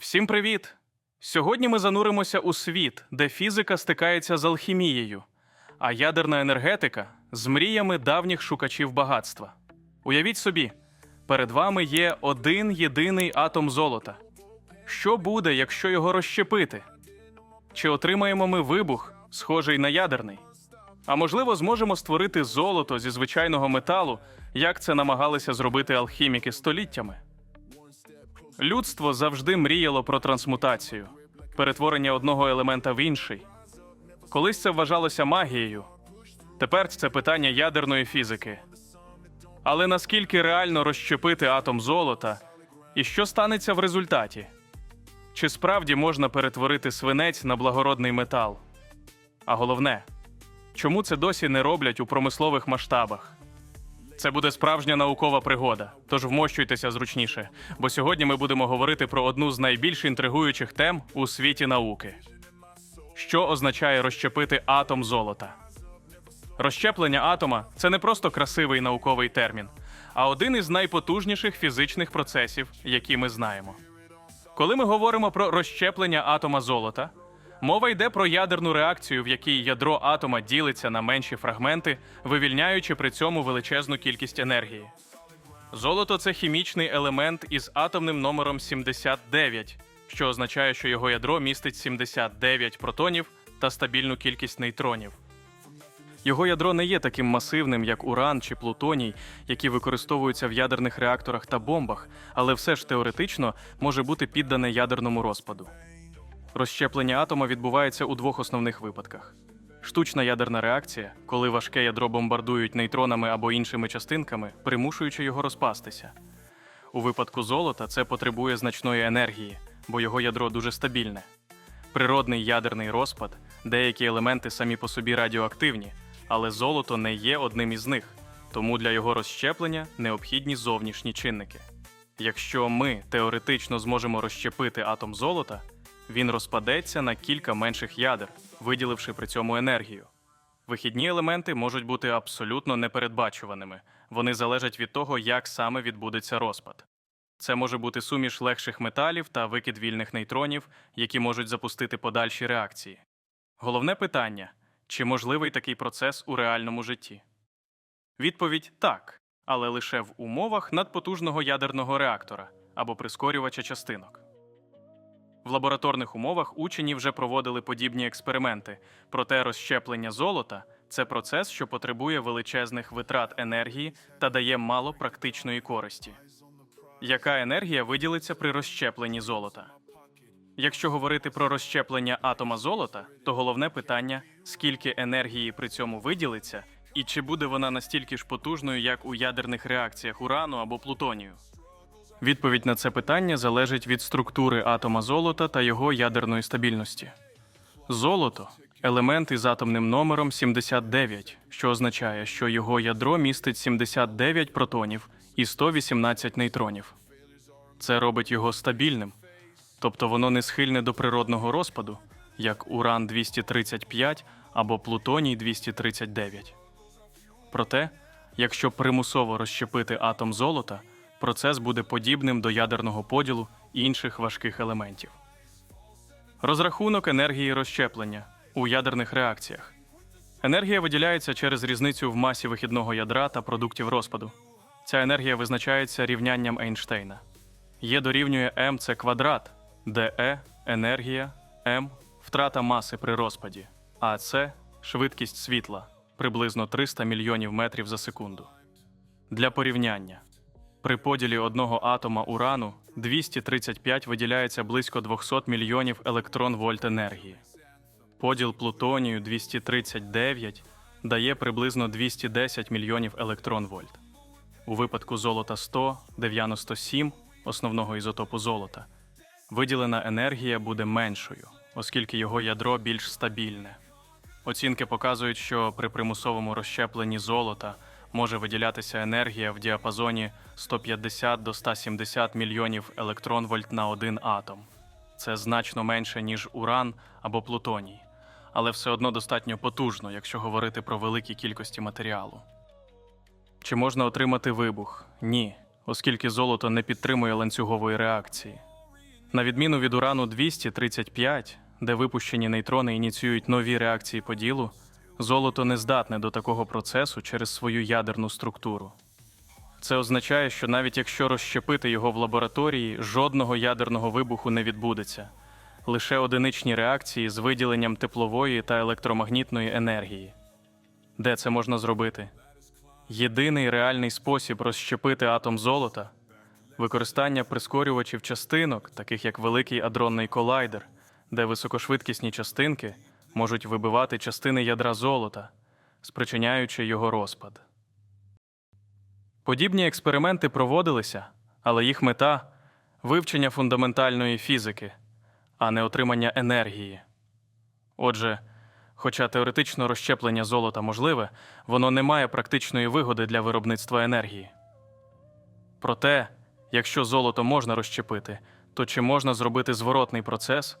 Всім привіт! Сьогодні ми зануримося у світ, де фізика стикається з алхімією, а ядерна енергетика з мріями давніх шукачів багатства. Уявіть собі, перед вами є один єдиний атом золота. Що буде, якщо його розщепити? Чи отримаємо ми вибух, схожий на ядерний? А можливо, зможемо створити золото зі звичайного металу, як це намагалися зробити алхіміки століттями? Людство завжди мріяло про трансмутацію, перетворення одного елемента в інший. Колись це вважалося магією. Тепер це питання ядерної фізики. Але наскільки реально розщепити атом золота, і що станеться в результаті? Чи справді можна перетворити свинець на благородний метал? А головне, чому це досі не роблять у промислових масштабах? Це буде справжня наукова пригода, тож вмощуйтеся зручніше, бо сьогодні ми будемо говорити про одну з найбільш інтригуючих тем у світі науки. Що означає розщепити атом золота? Розщеплення атома це не просто красивий науковий термін, а один із найпотужніших фізичних процесів, які ми знаємо. Коли ми говоримо про розщеплення атома золота, мова йде про ядерну реакцію, в якій ядро атома ділиться на менші фрагменти, вивільняючи при цьому величезну кількість енергії. Золото це хімічний елемент із атомним номером 79, що означає, що його ядро містить 79 протонів та стабільну кількість нейтронів. Його ядро не є таким масивним, як уран чи плутоній, які використовуються в ядерних реакторах та бомбах, але все ж теоретично може бути піддане ядерному розпаду. Розщеплення атома відбувається у двох основних випадках: штучна ядерна реакція, коли важке ядро бомбардують нейтронами або іншими частинками, примушуючи його розпастися. У випадку золота це потребує значної енергії, бо його ядро дуже стабільне. Природний ядерний розпад, деякі елементи самі по собі радіоактивні, але золото не є одним із них, тому для його розщеплення необхідні зовнішні чинники. Якщо ми теоретично зможемо розщепити атом золота, він розпадеться на кілька менших ядер, виділивши при цьому енергію. Вихідні елементи можуть бути абсолютно непередбачуваними. Вони залежать від того, як саме відбудеться розпад. Це може бути суміш легших металів та викид вільних нейтронів, які можуть запустити подальші реакції. Головне питання чи можливий такий процес у реальному житті? Відповідь так, але лише в умовах надпотужного ядерного реактора або прискорювача частинок. В лабораторних умовах учені вже проводили подібні експерименти, проте розщеплення золота це процес, що потребує величезних витрат енергії та дає мало практичної користі. Яка енергія виділиться при розщепленні золота? Якщо говорити про розщеплення атома золота, то головне питання скільки енергії при цьому виділиться, і чи буде вона настільки ж потужною, як у ядерних реакціях урану або плутонію? Відповідь на це питання залежить від структури атома золота та його ядерної стабільності. Золото елемент із атомним номером 79, що означає, що його ядро містить 79 протонів і 118 нейтронів. Це робить його стабільним, тобто воно не схильне до природного розпаду, як уран 235 або плутоній 239. Проте, якщо примусово розщепити атом золота, процес буде подібним до ядерного поділу інших важких елементів. Розрахунок енергії розщеплення у ядерних реакціях. Енергія виділяється через різницю в масі вихідного ядра та продуктів розпаду. Ця енергія визначається рівнянням Ейнштейна. Є дорівнює м це квадрат, де е енергія, м втрата маси при розпаді, а це швидкість світла приблизно 300 мільйонів метрів за секунду. Для порівняння при поділі одного атома урану 235 виділяється близько 200 мільйонів електрон-вольт енергії. Поділ плутонію 239 дає приблизно 210 мільйонів електрон-вольт. У випадку золота 100 97 основного ізотопу золота виділена енергія буде меншою, оскільки його ядро більш стабільне. Оцінки показують, що при примусовому розщепленні золота може виділятися енергія в діапазоні 150 до 170 мільйонів електрон-вольт на один атом. Це значно менше, ніж уран або плутоній, але все одно достатньо потужно, якщо говорити про великі кількості матеріалу. Чи можна отримати вибух? Ні, оскільки золото не підтримує ланцюгової реакції. На відміну від урану 235, де випущені нейтрони ініціюють нові реакції поділу, золото не здатне до такого процесу через свою ядерну структуру. Це означає, що навіть якщо розщепити його в лабораторії, жодного ядерного вибуху не відбудеться, лише одиничні реакції з виділенням теплової та електромагнітної енергії. Де це можна зробити? Єдиний реальний спосіб розщепити атом золота використання прискорювачів частинок, таких як великий адронний колайдер, де високошвидкісні частинки можуть вибивати частини ядра золота, спричиняючи його розпад. Подібні експерименти проводилися, але їх мета вивчення фундаментальної фізики, а не отримання енергії. Отже, хоча теоретично розщеплення золота можливе, воно не має практичної вигоди для виробництва енергії. Проте, якщо золото можна розщепити, то чи можна зробити зворотний процес,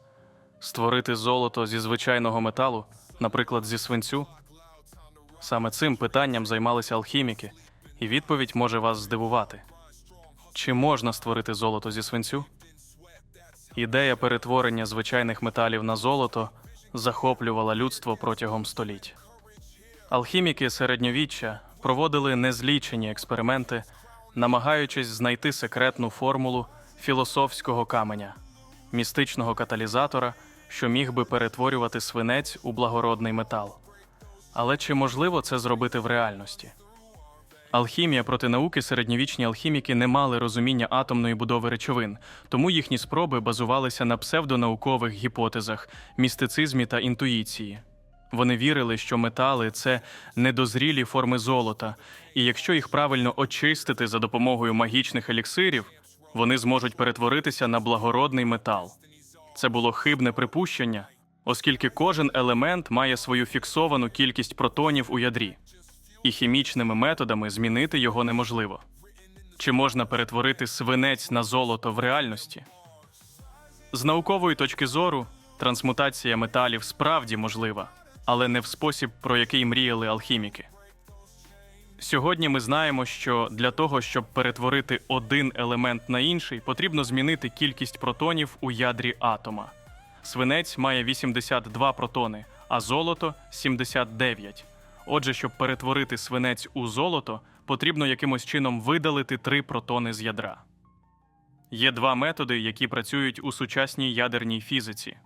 створити золото зі звичайного металу, наприклад, зі свинцю? Саме цим питанням займалися алхіміки, і відповідь може вас здивувати. Чи можна створити золото зі свинцю? Ідея перетворення звичайних металів на золото захоплювала людство протягом століть. Алхіміки середньовіччя проводили незлічені експерименти, намагаючись знайти секретну формулу філософського каменя, містичного каталізатора, що міг би перетворювати свинець у благородний метал. Але чи можливо це зробити в реальності? Алхімія проти науки середньовічні алхіміки не мали розуміння атомної будови речовин, тому їхні спроби базувалися на псевдонаукових гіпотезах, містицизмі та інтуїції. Вони вірили, що метали це недозрілі форми золота, і якщо їх правильно очистити за допомогою магічних еліксирів, вони зможуть перетворитися на благородний метал. Це було хибне припущення, оскільки кожен елемент має свою фіксовану кількість протонів у ядрі, і хімічними методами змінити його неможливо. Чи можна перетворити свинець на золото в реальності? З наукової точки зору, трансмутація металів справді можлива, але не в спосіб, про який мріяли алхіміки. Сьогодні ми знаємо, що для того, щоб перетворити один елемент на інший, потрібно змінити кількість протонів у ядрі атома. Свинець має 82 протони, а золото 79. Отже, щоб перетворити свинець у золото, потрібно якимось чином видалити три протони з ядра. Є два методи, які працюють у сучасній ядерній фізиці: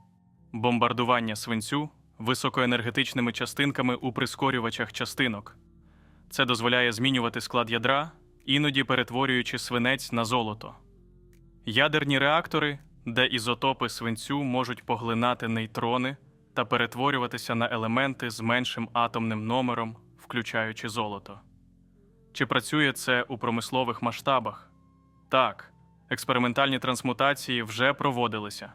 бомбардування свинцю високоенергетичними частинками у прискорювачах частинок. Це дозволяє змінювати склад ядра, іноді перетворюючи свинець на золото. Ядерні реактори, де ізотопи свинцю можуть поглинати нейтрони та перетворюватися на елементи з меншим атомним номером, включаючи золото. Чи працює це у промислових масштабах? Так, експериментальні трансмутації вже проводилися.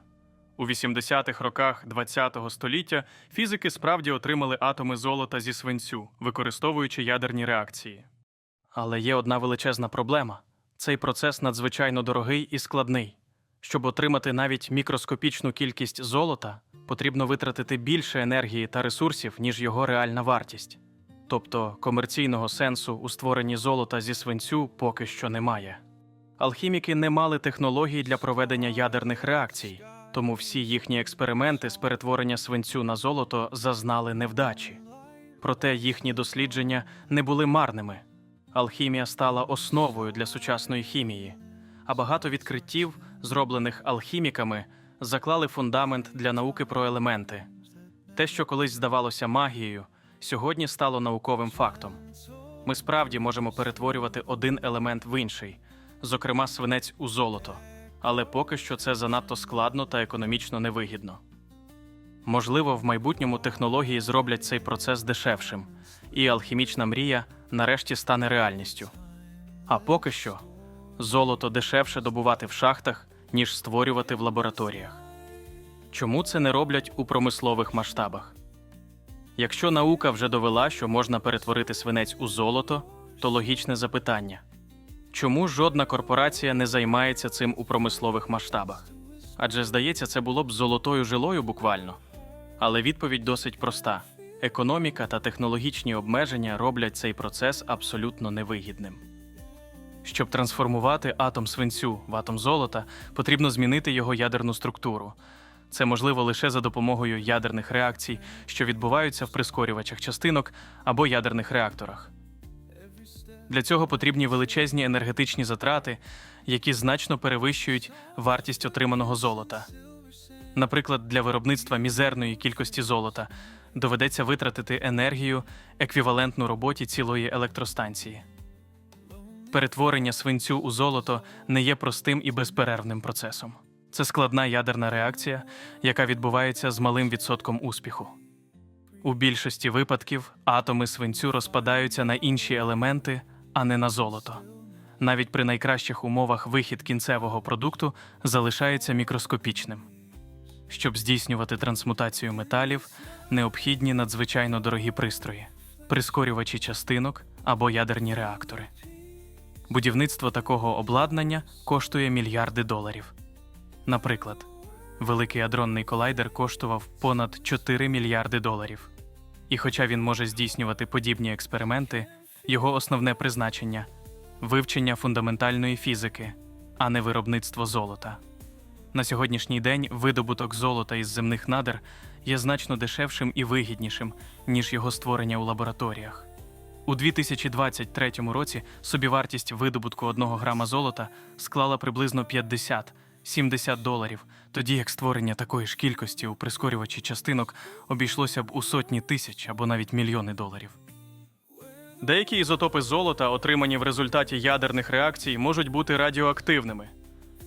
У 80-х роках ХХ століття фізики справді отримали атоми золота зі свинцю, використовуючи ядерні реакції. Але є одна величезна проблема: цей процес надзвичайно дорогий і складний. Щоб отримати навіть мікроскопічну кількість золота, потрібно витратити більше енергії та ресурсів, ніж його реальна вартість. Тобто комерційного сенсу у створенні золота зі свинцю поки що немає. Алхіміки не мали технологій для проведення ядерних реакцій, тому всі їхні експерименти з перетворення свинцю на золото зазнали невдачі. Проте їхні дослідження не були марними. Алхімія стала основою для сучасної хімії, а багато відкриттів, зроблених алхіміками, заклали фундамент для науки про елементи. Те, що колись здавалося магією, сьогодні стало науковим фактом. Ми справді можемо перетворювати один елемент в інший, зокрема свинець у золото, але поки що це занадто складно та економічно невигідно. Можливо, в майбутньому технології зроблять цей процес дешевшим, і алхімічна мрія нарешті стане реальністю. А поки що золото дешевше добувати в шахтах, ніж створювати в лабораторіях. Чому це не роблять у промислових масштабах? Якщо наука вже довела, що можна перетворити свинець у золото, то логічне запитання: чому жодна корпорація не займається цим у промислових масштабах? Адже здається, це було б золотою жилою буквально. Але відповідь досить проста: економіка та технологічні обмеження роблять цей процес абсолютно невигідним. Щоб трансформувати атом свинцю в атом золота, потрібно змінити його ядерну структуру. Це можливо лише за допомогою ядерних реакцій, що відбуваються в прискорювачах частинок або ядерних реакторах. Для цього потрібні величезні енергетичні затрати, які значно перевищують вартість отриманого золота. Наприклад, для виробництва мізерної кількості золота доведеться витратити енергію, еквівалентну роботі цілої електростанції. Перетворення свинцю у золото не є простим і безперервним процесом. Це складна ядерна реакція, яка відбувається з малим відсотком успіху. У більшості випадків атоми свинцю розпадаються на інші елементи, а не на золото. Навіть при найкращих умовах вихід кінцевого продукту залишається мікроскопічним. Щоб здійснювати трансмутацію металів, необхідні надзвичайно дорогі пристрої, прискорювачі частинок або ядерні реактори. Будівництво такого обладнання коштує мільярди доларів. Наприклад, великий адронний колайдер коштував понад 4 мільярди доларів. І хоча він може здійснювати подібні експерименти, його основне призначення вивчення фундаментальної фізики, а не виробництво золота. На сьогоднішній день видобуток золота із земних надр є значно дешевшим і вигіднішим, ніж його створення у лабораторіях. У 2023 році собівартість видобутку 1 грама золота склала приблизно 50-70 доларів, тоді як створення такої ж кількості у прискорювачі частинок обійшлося б у сотні тисяч або навіть мільйони доларів. Деякі ізотопи золота, отримані в результаті ядерних реакцій, можуть бути радіоактивними.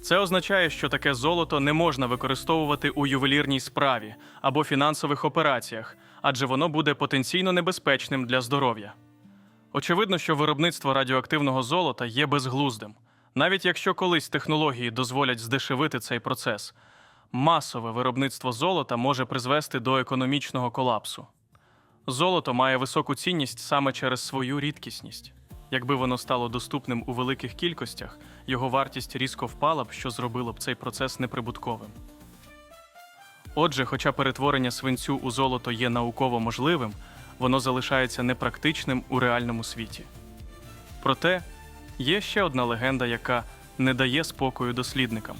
Це означає, що таке золото не можна використовувати у ювелірній справі або фінансових операціях, адже воно буде потенційно небезпечним для здоров'я. Очевидно, що виробництво радіоактивного золота є безглуздим. Навіть якщо колись технології дозволять здешевити цей процес, масове виробництво золота може призвести до економічного колапсу. Золото має високу цінність саме через свою рідкісність. Якби воно стало доступним у великих кількостях, його вартість різко впала б, що зробило б цей процес неприбутковим. Отже, хоча перетворення свинцю у золото є науково можливим, воно залишається непрактичним у реальному світі. Проте є ще одна легенда, яка не дає спокою дослідникам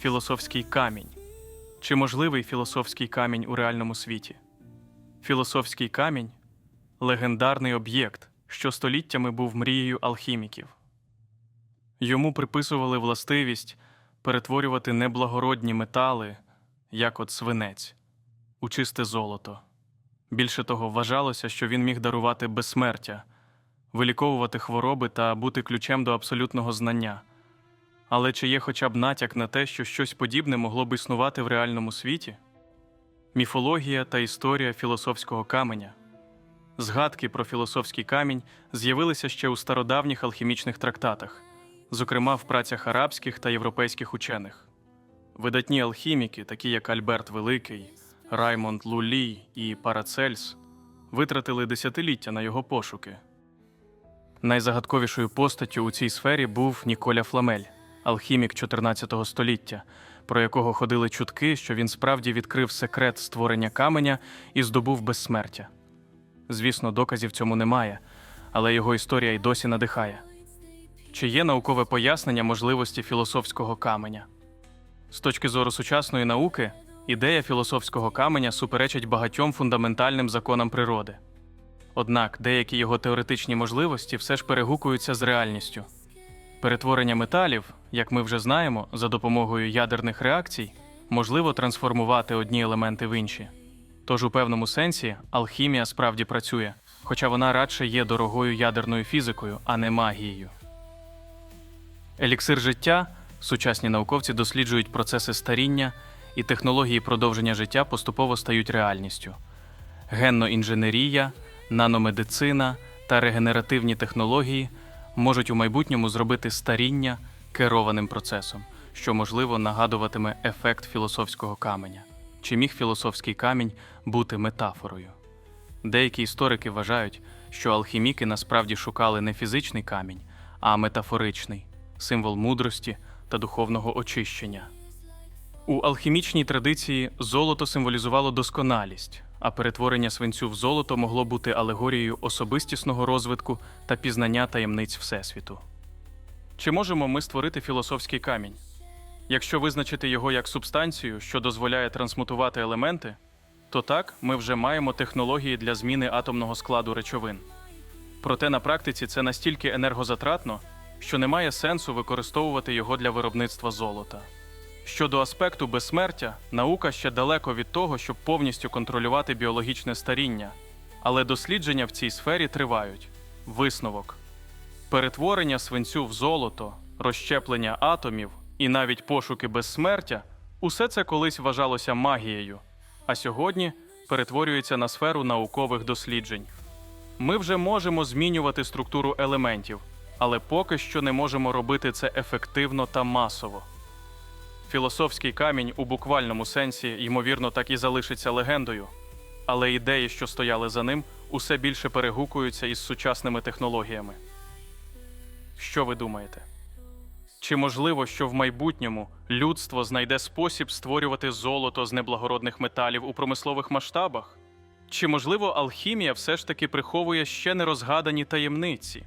філософський камінь. Чи можливий філософський камінь у реальному світі? Філософський камінь легендарний об'єкт, що століттями був мрією алхіміків. Йому приписували властивість перетворювати неблагородні метали, як от свинець, у чисте золото. Більше того, вважалося, що він міг дарувати безсмертя, виліковувати хвороби та бути ключем до абсолютного знання. Але чи є хоча б натяк на те, що щось подібне могло б існувати в реальному світі? Міфологія та історія філософського каменя. Згадки про філософський камінь з'явилися ще у стародавніх алхімічних трактатах, зокрема в працях арабських та європейських учених. Видатні алхіміки, такі як Альберт Великий, Раймонд Лулі і Парацельс, витратили десятиліття на його пошуки. Найзагадковішою постаттю у цій сфері був Ніколя Фламель, алхімік 14 століття, про якого ходили чутки, що він справді відкрив секрет створення каменя і здобув безсмертя. Звісно, доказів цьому немає, але його історія й досі надихає. Чи є наукове пояснення можливості філософського каменя? З точки зору сучасної науки, ідея філософського каменя суперечить багатьом фундаментальним законам природи. Однак деякі його теоретичні можливості все ж перегукуються з реальністю. Перетворення металів, як ми вже знаємо, за допомогою ядерних реакцій можливо трансформувати одні елементи в інші. Тож у певному сенсі алхімія справді працює, хоча вона радше є дорогою ядерною фізикою, а не магією. Еліксир життя сучасні науковці досліджують процеси старіння, і технології продовження життя поступово стають реальністю. Генно-інженерія, наномедицина та регенеративні технології можуть у майбутньому зробити старіння керованим процесом, що можливо нагадуватиме ефект філософського каменя. Чи міг філософський камінь бути метафорою? Деякі історики вважають, що алхіміки насправді шукали не фізичний камінь, а метафоричний символ мудрості та духовного очищення. У алхімічній традиції золото символізувало досконалість, а перетворення свинцю в золото могло бути алегорією особистісного розвитку та пізнання таємниць Всесвіту. Чи можемо ми створити філософський камінь? Якщо визначити його як субстанцію, що дозволяє трансмутувати елементи, то так ми вже маємо технології для зміни атомного складу речовин. Проте на практиці це настільки енергозатратно, що немає сенсу використовувати його для виробництва золота. Щодо аспекту безсмертя, наука ще далеко від того, щоб повністю контролювати біологічне старіння, але дослідження в цій сфері тривають. Висновок. Перетворення свинцю в золото, розщеплення атомів і навіть пошуки безсмертя усе це колись вважалося магією, а сьогодні перетворюється на сферу наукових досліджень. Ми вже можемо змінювати структуру елементів, але поки що не можемо робити це ефективно та масово. Філософський камінь у буквальному сенсі, ймовірно, так і залишиться легендою, але ідеї, що стояли за ним, усе більше перегукуються із сучасними технологіями. Що ви думаєте? Чи можливо, що в майбутньому людство знайде спосіб створювати золото з неблагородних металів у промислових масштабах? Чи можливо алхімія все ж таки приховує ще нерозгадані таємниці?